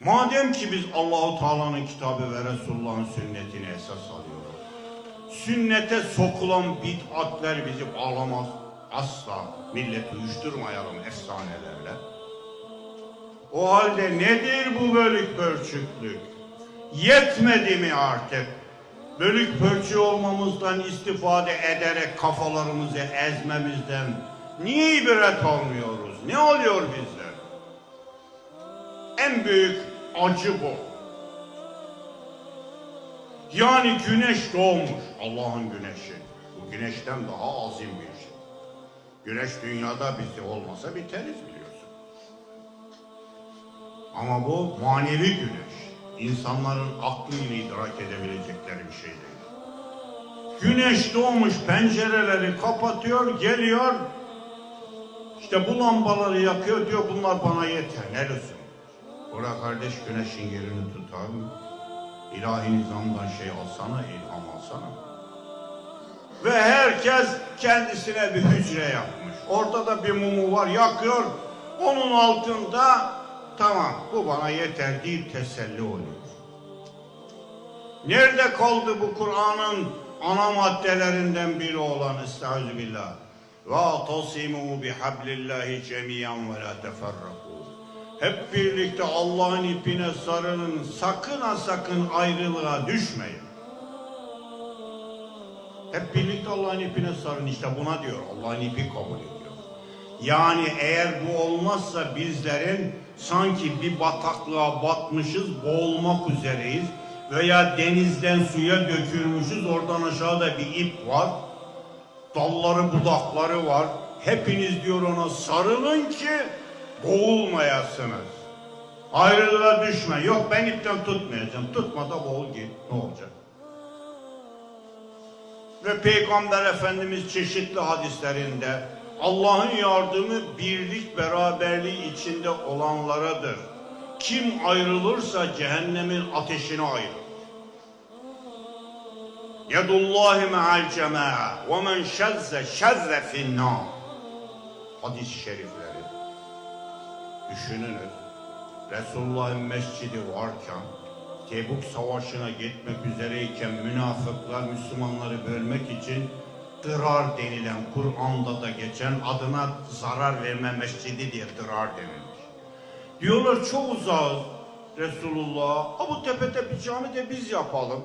Madem ki biz Allahu Teala'nın kitabı ve Resulullah'ın sünnetini esas alıyoruz. Sünnete sokulan bid'atler bizi bağlamaz. Asla milleti uyuşturmayalım efsanelerle. O halde nedir bu bölük pörçüklük? Yetmedi mi artık? Bölük pörçü olmamızdan istifade ederek kafalarımızı ezmemizden niye ibret almıyoruz? Ne oluyor bizde? En büyük acı bu. Yani güneş doğmuş. Allah'ın güneşi. Bu güneşten daha azim bir şey. Güneş dünyada bizde olmasa biteriz biliyorsun. Ama bu manevi güneş. İnsanların aklıyla idrak edebilecekleri bir şey değil. Güneş doğmuş pencereleri kapatıyor, geliyor. İşte bu lambaları yakıyor diyor bunlar bana yeter. Ne lüzum? Bırak kardeş güneşin yerini tutar mı? İlahi nizamdan şey alsana, ilham alsana. Ve herkes kendisine bir hücre yapmış. Ortada bir mumu var, yakıyor. Onun altında tamam bu bana yeter deyip teselli oluyor. Nerede kaldı bu Kur'an'ın ana maddelerinden biri olan Estaizu billah. Tasimu bihablillahi cemiyan ve la teferraku. Hep birlikte Allah'ın ipine sarılın. Sakın ha sakın ayrılığa düşmeyin. Hep birlikte Allah'ın ipine sarın. İşte buna diyor. Allah'ın ipi kabul ediyor. Yani eğer bu olmazsa bizlerin sanki bir bataklığa batmışız, boğulmak üzereyiz. Veya denizden suya dökülmüşüz, oradan aşağıda bir ip var. Dalları, budakları var. Hepiniz diyor ona sarılın ki boğulmayasınız. Ayrılığa düşme. Yok ben ipten tutmayacağım. Tutma da boğul git. Ne olacak? Ve Peygamber Efendimiz çeşitli hadislerinde Allah'ın yardımı birlik beraberliği içinde olanlaradır. Kim ayrılırsa cehennemin ateşine ayrılır. Yedullahi me'al cema'a ve men şezze şezze finnâr. Hadis-i şerifleri. Düşününüz. Resulullah'ın mescidi varken Tebuk Savaşı'na gitmek üzereyken münafıklar Müslümanları bölmek için dırar denilen Kur'an'da da geçen adına zarar verme mescidi diye dırar denilmiş. Diyorlar çok uzağız Resulullah. Bu tepede bir cami de biz yapalım.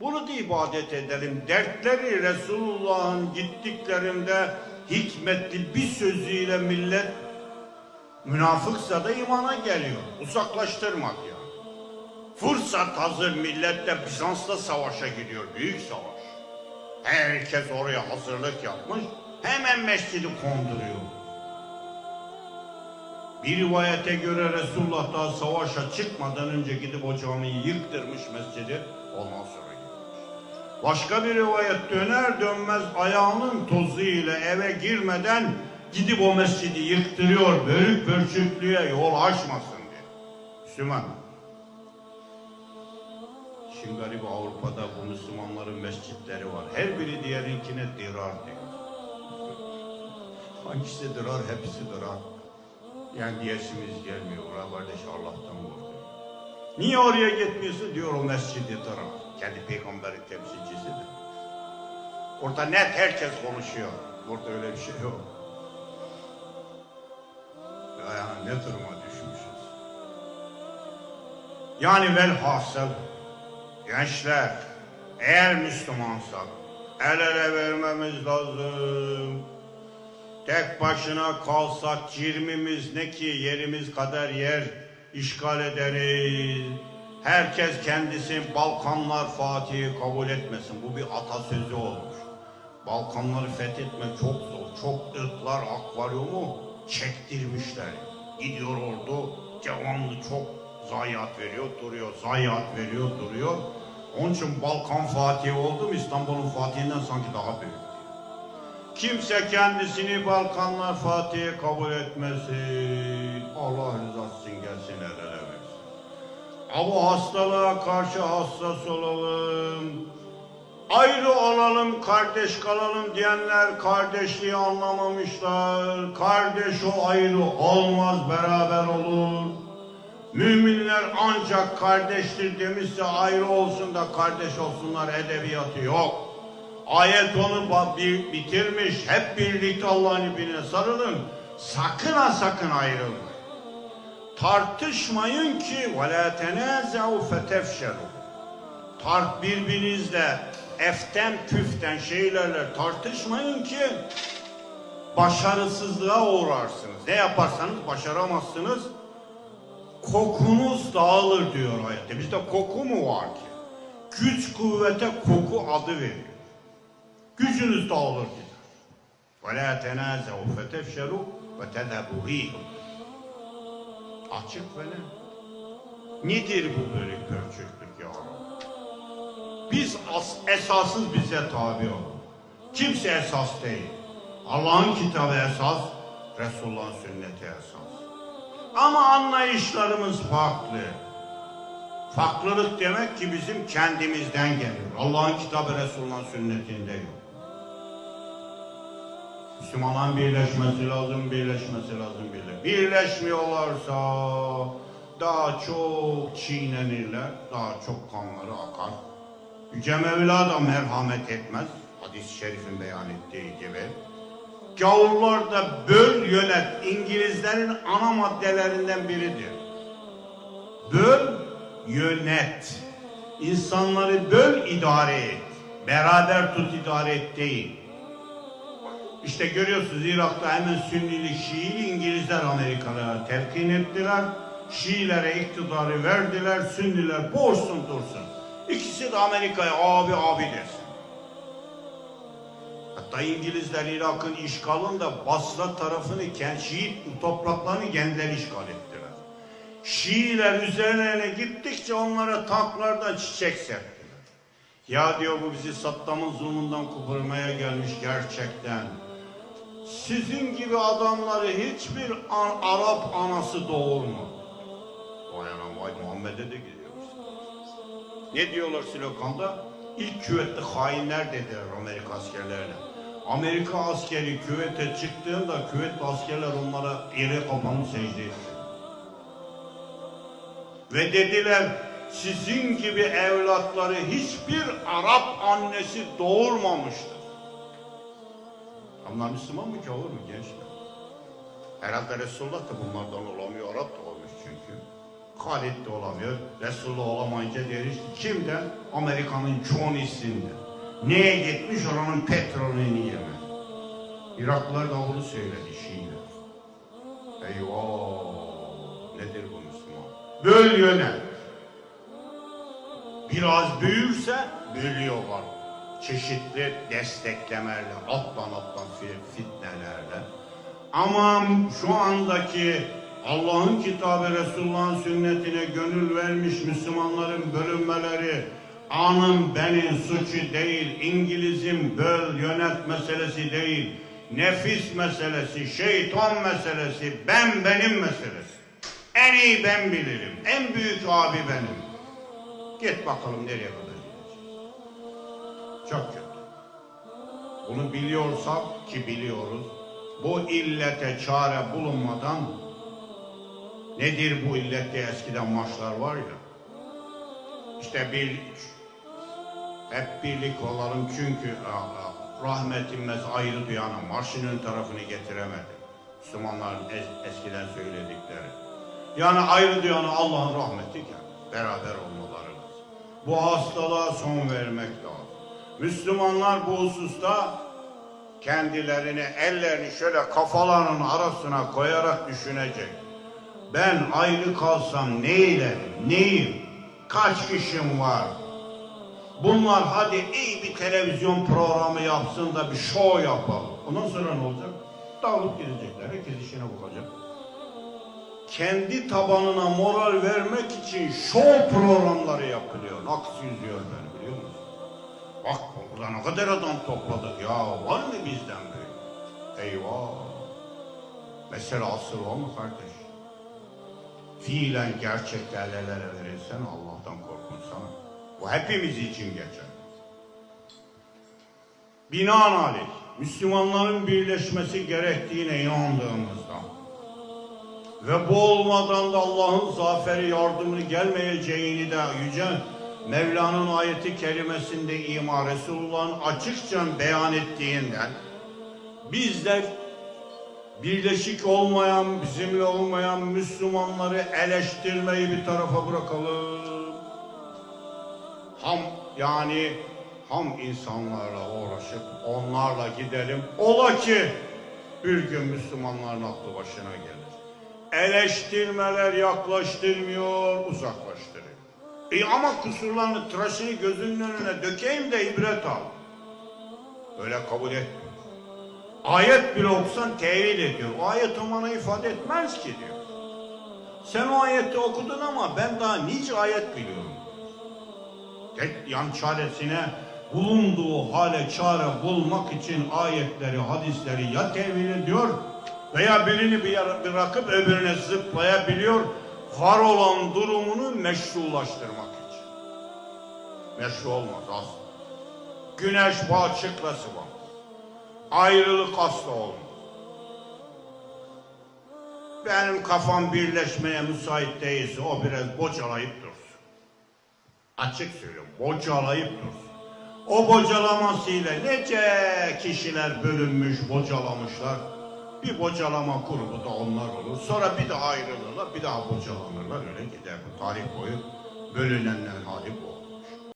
Bunu da ibadet edelim. Dertleri Resulullah'ın gittiklerinde hikmetli bir sözüyle millet münafıksa da imana geliyor. Uzaklaştırmak yani. Fırsat hazır millet de Bizans'la savaşa gidiyor. Büyük savaş. Herkes oraya hazırlık yapmış. Hemen mescidi konduruyor. Bir rivayete göre Resulullah daha savaşa çıkmadan önce gidip o camiyi yıktırmış mescidi. Ondan sonra gitmiş. Başka bir rivayet döner dönmez ayağının tozu ile eve girmeden gidip o mescidi yıktırıyor. Bölük pörçüklüğe yol açmasın diye. Müslüman. Şimdi garip Avrupa'da bu Müslümanların mescitleri var. Her biri diğerinkine dirar diyor. Hangisi dirar, hepsi dirar. Yani diyesimiz gelmiyor. Ulan kardeş Allah'tan korkuyor. Niye oraya gitmiyorsun? Diyor o mescidi dirar. Kendi peygamberin temsilcisi de. Orada net herkes konuşuyor. Burada öyle bir şey yok. Ya yani ne duruma düşmüşüz. Yani velhasıl gençler eğer Müslümansak el ele vermemiz lazım. Tek başına kalsak cirmimiz ne ki yerimiz kadar yer işgal ederiz. Herkes kendisi Balkanlar Fatih'i kabul etmesin. Bu bir atasözü olmuş. Balkanları fethetmek çok zor. Çok ırklar akvaryumu çektirmişler. Gidiyor ordu devamlı çok zayiat veriyor duruyor. Zayiat veriyor duruyor. Onun için Balkan Fatihi oldu İstanbul'un Fatihi'nden sanki daha büyük. Kimse kendisini Balkanlar Fatih'i kabul etmesin. Allah rızası için gelsin el bu hastalığa karşı hassas olalım. Ayrı olalım, kardeş kalalım diyenler kardeşliği anlamamışlar. Kardeş o ayrı olmaz, beraber olur. Müminler ancak kardeştir demişse ayrı olsun da kardeş olsunlar edebiyatı yok. Ayet onu ba- bi- bitirmiş. Hep birlikte Allah'ın ipine sarılın. Sakın ha sakın ayrılmayın. Tartışmayın ki وَلَا تَنَازَعُوا فَتَفْشَلُوا Tart birbirinizle eften püften şeylerle tartışmayın ki başarısızlığa uğrarsınız. Ne yaparsanız başaramazsınız. kokunuz dağılır diyor ayette. Bizde koku mu var ki? Güç kuvvete koku adı veriyor. Gücünüz dağılır gider. Ve la tenazehu fetefşeru ve tezhebu Açık ve ne? Nedir bu böyle körçüklük ya Biz as esasız bize tabi ol. Kimse esas değil. Allah'ın kitabı esas, Resulullah'ın sünneti esas. Ama anlayışlarımız farklı. Farklılık demek ki bizim kendimizden geliyor. Allah'ın kitabı Resulullah'ın sünnetinde yok. Müslümanların birleşmesi lazım, birleşmesi lazım. Birle. Birleşmiyorlarsa daha çok çiğnenirler, daha çok kanları akar. Yüce Mevla da merhamet etmez. Hadis-i şerifin beyan ettiği gibi. Gavurlar da böl yönet İngilizlerin ana maddelerinden biridir. Böl yönet. İnsanları böl idare et. Beraber tut idare et değil. İşte görüyorsunuz Irak'ta hemen Sünnilik Şiili İngilizler Amerikalılara telkin ettiler. Şiilere iktidarı verdiler. Sünniler boşsun dursun. İkisi de Amerika'ya abi abi desin. Hatta İngilizler Irak'ın işgalında Basra tarafını, kend- Şii topraklarını kendileri işgal ettiler. Şiiler üzerlerine gittikçe onlara tanklarda çiçek serptiler. Ya diyor bu bizi Saddam'ın zulmünden kupurmaya gelmiş gerçekten. Sizin gibi adamları hiçbir an- Arap anası doğurmadı. Vay anam vay Muhammed'e de gidiyoruz. Ne diyorlar sloganda? İlk küvetli hainler dediler Amerika askerlerine. Amerika askeri küvete çıktığında küvetli askerler onlara yere kapanıp secde etti. Ve dediler sizin gibi evlatları hiçbir Arap annesi doğurmamıştır. Onlar Müslüman mı gavur mu gençler? Herhalde Resulullah da bunlardan olamıyor. Arap da. Halid de olamıyor. Resulullah olamayınca deriz kimden? Amerika'nın Johnny'sinden. Neye gitmiş oranın petrolünü yeme. Iraklılar da onu söyledi Şiiler. Eyvah! Nedir bu Müslüman? Böl yönet. Biraz büyürse bölüyorlar. Çeşitli desteklemelerle, alttan fi- fitnelerle. Ama şu andaki Allah'ın kitabı Resulullah'ın sünnetine gönül vermiş Müslümanların bölünmeleri anın benim suçu değil, İngiliz'in böl yönet meselesi değil, nefis meselesi, şeytan meselesi, ben benim meselesi. En iyi ben bilirim, en büyük abi benim. Git bakalım nereye kadar. Çok kötü. Bunu biliyorsak ki biliyoruz, bu illete çare bulunmadan nedir bu illet diye eskiden maçlar var ya. İşte bir hep birlik olalım çünkü aa, rahmet inmez ayrı duyanın marşın ön tarafını getiremedi. Müslümanların es- eskiden söyledikleri. Yani ayrı duyanı Allah'ın rahmeti. Beraber olmaları lazım. Bu hastalığa son vermek lazım. Müslümanlar bu hususta kendilerini, ellerini şöyle kafalarının arasına koyarak düşünecek. Ben ayrı kalsam ne ilerim, neyim, kaç işim var? Bunlar hadi iyi bir televizyon programı yapsın da bir show yapalım. Ondan sonra ne olacak? Dağılıp gidecekler, herkes işine bakacak. Kendi tabanına moral vermek için show programları yapılıyor. Naks yüzüyor beni biliyor musun? Bak burada ne kadar adam topladık ya. Var mı bizden böyle? Eyvah. Mesela asıl o mu kardeş? Fiilen gerçeklerle verirsen Allah'tan korkun sana. Bu hepimiz için geçer. binaenaleyh Müslümanların birleşmesi gerektiğine inandığımızdan ve bu olmadan da Allah'ın zaferi yardımını gelmeyeceğini de Yüce Mevla'nın ayeti kerimesinde ima Resulullah'ın açıkça beyan ettiğinden bizler birleşik olmayan, bizimle olmayan Müslümanları eleştirmeyi bir tarafa bırakalım. Ham yani ham insanlarla uğraşıp onlarla gidelim. Ola ki bir gün Müslümanların aklı başına gelir. Eleştirmeler yaklaştırmıyor, uzaklaştırıyor. E ama kusurlarını, tıraşını gözünün önüne dökeyim de ibret al. Öyle kabul etmiyor. Ayet bile okusan tevil ediyor. O ayet o mana ifade etmez ki diyor. Sen o ayeti okudun ama ben daha nice ayet biliyorum. Tek yan çaresine bulunduğu hale çare bulmak için ayetleri, hadisleri ya tevil ediyor veya birini bir bırakıp öbürüne zıplayabiliyor. Var olan durumunu meşrulaştırmak için. Meşru olmaz asla. Güneş çıklası var. Ayrılık asla olmaz. Benim kafam birleşmeye müsait değilse o biraz bocalayıp dursun. Açık söylüyorum, bocalayıp dursun. O bocalamasıyla nece kişiler bölünmüş, bocalamışlar. Bir bocalama grubu da onlar olur. Sonra bir daha ayrılırlar, bir daha bocalanırlar. Öyle gider bu tarih boyu bölünenler hali bu.